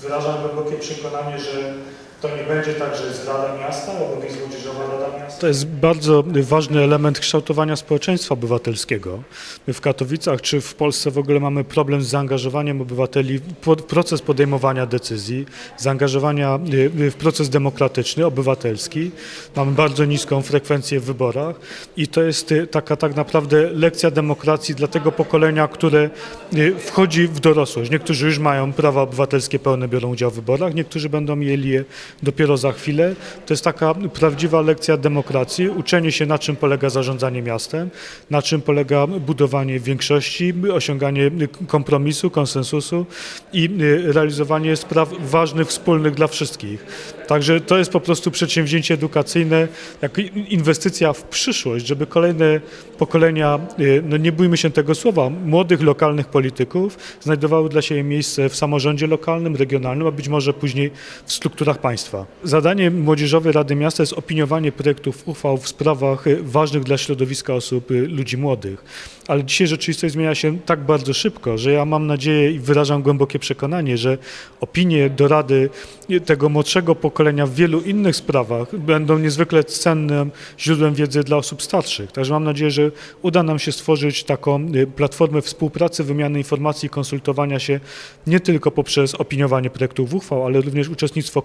wyrażam głębokie przekonanie, że to nie będzie tak, że jest Rada Miasta, obok jest Młodzieżowa Rada Miasta. To jest bardzo ważny element kształtowania społeczeństwa obywatelskiego. My w Katowicach czy w Polsce w ogóle mamy problem z zaangażowaniem obywateli w proces podejmowania decyzji, zaangażowania y, w proces demokratyczny, obywatelski. Mamy bardzo niską frekwencję w wyborach i to jest y, taka tak naprawdę lekcja demokracji dla tego pokolenia, które y, wchodzi w dorosłość. Niektórzy już mają prawa obywatelskie pełne, biorą udział w wyborach, niektórzy będą mieli je dopiero za chwilę. To jest taka prawdziwa lekcja demokracji, uczenie się na czym polega zarządzanie miastem, na czym polega budowanie większości, osiąganie kompromisu, konsensusu i y, realizowanie spraw ważnych, wspólnych dla wszystkich. Także to jest po prostu przedsięwzięcie edukacyjne, jak inwestycja w przyszłość, żeby kolejne pokolenia, y, no nie bójmy się tego słowa, młodych lokalnych polityków znajdowały dla siebie miejsce w samorządzie lokalnym, regionalnym, a być może później w strukturach państwa. Zadanie Młodzieżowej Rady Miasta jest opiniowanie projektów uchwał w sprawach y, ważnych dla środowiska osób, y, ludzi młodych. Ale dzisiaj rzeczywistość zmienia się tak bardzo szybko, że ja mam nadzieję i wyrażam głębokie przekonanie, że opinie do Rady y, tego młodszego pokolenia w wielu innych sprawach będą niezwykle cennym źródłem wiedzy dla osób starszych. Także mam nadzieję, że uda nam się stworzyć taką platformę współpracy, wymiany informacji, konsultowania się nie tylko poprzez opiniowanie projektów uchwał, ale również uczestnictwo w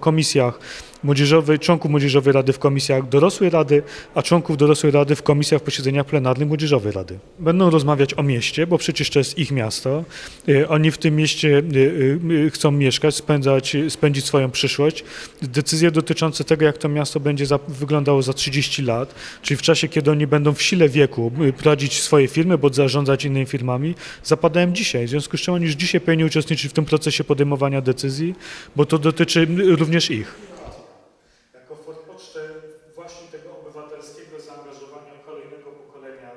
komisjach młodzieżowej, członków Młodzieżowej Rady w komisjach dorosłej Rady, a członków dorosłej Rady w komisjach, w posiedzeniach plenarnych Młodzieżowej Rady. Będą rozmawiać o mieście, bo przecież to jest ich miasto. Y, Oni w tym mieście y, y, chcą mieszkać, spędzać, spędzić swoją przyszłość. Decyzje dotyczące tego, jak to miasto będzie za, wyglądało za 30 lat, czyli w czasie, kiedy oni będą w sile wieku prowadzić swoje firmy, bądź zarządzać innymi firmami, zapadają dzisiaj. W związku z czym oni już dzisiaj powinni uczestniczyć w tym procesie podejmowania decyzji, bo to dotyczy również ich. Obywatelskiego zaangażowania kolejnego pokolenia